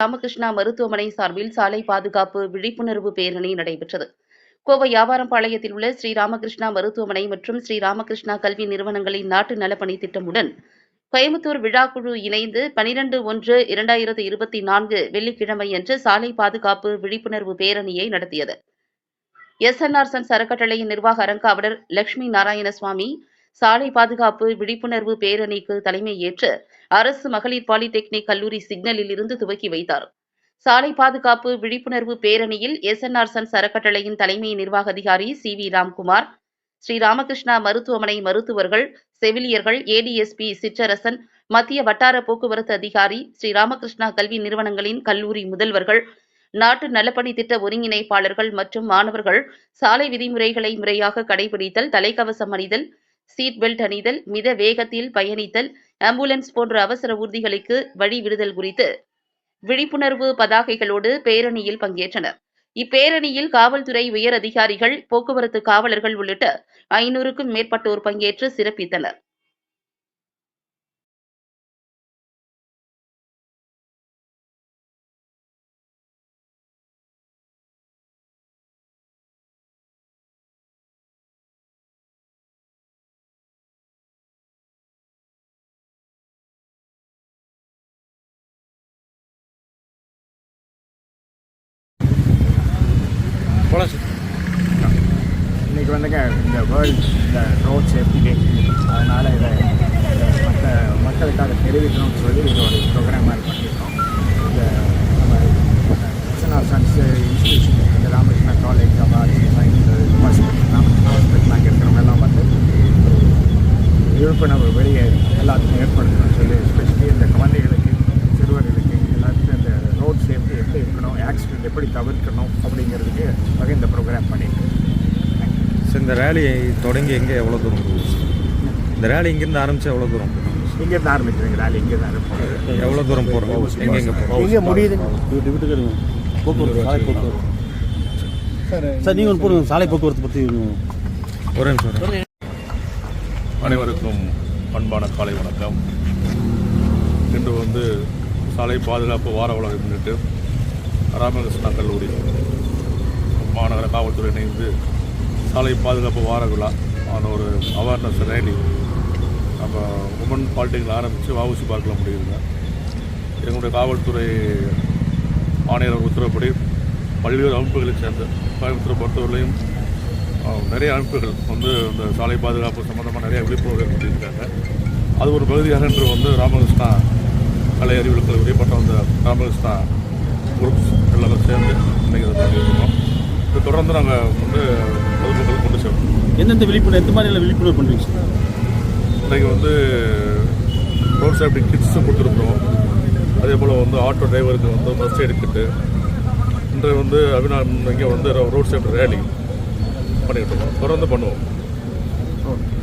ராமகிருஷ்ணா மருத்துவமனை சார்பில் சாலை பாதுகாப்பு விழிப்புணர்வு பேரணி நடைபெற்றது. கோவை வியாபாரம்பாளையத்தில் உள்ள ஸ்ரீ ராமகிருஷ்ணா மருத்துவமனை மற்றும் ஸ்ரீ ராமகிருஷ்ணா கல்வி நிறுவனங்களின் நாட்டு நலப்பணி திட்டமுடன் கோயம்புத்தூர் விழாக்குழு இணைந்து பனிரெண்டு ஒன்று இரண்டாயிரத்து இருபத்தி நான்கு வெள்ளிக்கிழமையன்று சாலை பாதுகாப்பு விழிப்புணர்வு பேரணியை நடத்தியது. எஸ்என்ஆர் சன் சரக்கட்டளையின் நிர்வாக அறங்காவலர் லட்சுமி நாராயணசுவாமி சாலை பாதுகாப்பு விழிப்புணர்வு பேரணிக்கு தலைமை ஏற்று அரசு மகளிர் பாலிடெக்னிக் கல்லூரி சிக்னலில் இருந்து துவக்கி வைத்தார். சாலை பாதுகாப்பு விழிப்புணர்வு பேரணியில் எஸ்என்ஆர் சன்ஸ் அறக்கட்டளையின் தலைமை நிர்வாக அதிகாரி சி வி ராம்குமார் ஸ்ரீ ராமகிருஷ்ணா மருத்துவமனை மருத்துவர்கள் செவிலியர்கள் ஏடிஎஸ்பி சிற்றரசன் மத்திய வட்டார போக்குவரத்து அதிகாரி ஸ்ரீ ராமகிருஷ்ணா கல்வி நிறுவனங்களின் கல்லூரி முதல்வர்கள் நாட்டு நலப்பணி திட்ட ஒருங்கிணைப்பாளர்கள் மற்றும் மாணவர்கள் சாலை விதிமுறைகளை முறையாக கடைபிடித்தல் தலைக்கவசம் அணிதல் சீட் பெல்ட் அணிதல் மித வேகத்தில் பயணித்தல் ஆம்புலன்ஸ் போன்ற அவசர ஊர்திகளுக்கு வழி விடுதல் குறித்து விழிப்புணர்வு பதாகைகளோடு பேரணியில் பங்கேற்றனர். இப்பேரணியில் காவல்துறை உயர் அதிகாரிகள் போக்குவரத்து காவலர்கள் உள்ளிட்ட ஐநூறுக்கும் மேற்பட்டோர் பங்கேற்று சிறப்பித்தனர். இது வந்துங்க இந்த வேர்ல்ட் இந்த ரோட் சேஃப்டி டே அதனால் இதை மற்ற மக்களுக்காக தெரிவிக்கணும்னு சொல்லி இது ஒரு ப்ரோக்ராம் மாதிரி பண்ணியிருக்கோம் இந்த நம்ம கிருஷ்ணா சன்ஸ் இன்ஸ்டியூஷன் இந்த Ramakrishna college arts science hospital Ramakrishna hospital அங்கே இருக்கிறவங்கெல்லாம் வந்து விழிப்புணர்வு வெளியே எல்லாத்துக்கும் ஏற்படுத்தணும்னு சொல்லி எஸ்பெஷலி இந்த குழந்தைகளுக்கு சிறுவர்களுக்கு எல்லாத்துக்கும் இந்த ரோட் சேஃப்டி எப்படி இருக்கணும் ஆக்சிடென்ட் எப்படி தவிர்க்கணும் அப்படிங்கிறதுக்கு வகை இந்த ப்ரோக்ராம் பண்ணியிருக்கு சார் இந்த ரேலி தொடங்கி எங்கே எவ்வளோ தூரம் போகுது? இந்த ரேலி இங்கேருந்து ஆரம்பிச்சா எவ்வளோ தூரம் போகும்? இங்கேருந்து ஆரம்பிக்கிறீங்க வேலை இங்கே தான் இருக்கும் எவ்வளோ தூரம் போகிறோம் எங்கே எங்கே போகிறோம் எங்கே முடியுது? போக்குவரத்து சாலை போக்குவரத்து. சார் நீங்கள் போடுங்க. சாலை போக்குவரத்து பற்றி ஒரு நிமிஷம். அனைவருக்கும் அன்பான காலை வணக்கம். இன்று வந்து சாலை பாதுகாப்பு வார விழாவை முன்னிட்டு ராமகிருஷ்ணா கல்லூரி மாநகர காவல்துறை இணைந்து சாலை பாதுகாப்பு வார விழா ஆன ஒரு அவேர்னஸ் ரேலி நம்ம உமன் பாலிட்டிக்கில் ஆரம்பித்து வாவுசி பார்க்கில் முடியுதுங்க. எங்களுடைய காவல்துறை ஆணையர் உத்தரவுப்படி பல்வேறு அமைப்புகளை சேர்ந்த கோயம்புத்தூரை பொறுத்தவரையிலையும் நிறைய அமைப்புகள் வந்து இந்த சாலை பாதுகாப்பு சம்மந்தமாக நிறைய விழிப்புணர்வு ஏற்படுத்தியிருக்காங்க அது ஒரு பகுதியாக இன்று வந்து ராமகிருஷ்ணா கலை அறிவியல் கல்லூரி மற்றும் அந்த ராமகிருஷ்ணா குரூப்ஸ் எல்லாரும் சேர்ந்து இன்றைக்கி இதை பண்ணியிருக்கோம். இது தொடர்ந்து நாங்கள் வந்து செல்வோம் எந்தெந்த விழிப்புணர்வு எந்த மாதிரியான விழிப்புணர்வு பண்ணுறீங்க சார் இன்றைக்கி வந்து ரோட் சேஃப்டி கிட்ஸும் கொடுத்துருக்குறோம். அதே போல் வந்து ஆட்டோ டிரைவருக்கு வந்து ஃபஸ்ட் எய்டு கிட்டு இன்று வந்து அபினா இங்கே வந்து ரோட் சேஃப்டி ரேலி பண்ணிக்கிட்டு இருக்கோம். தொடர்ந்து பண்ணுவோம். ஓகே.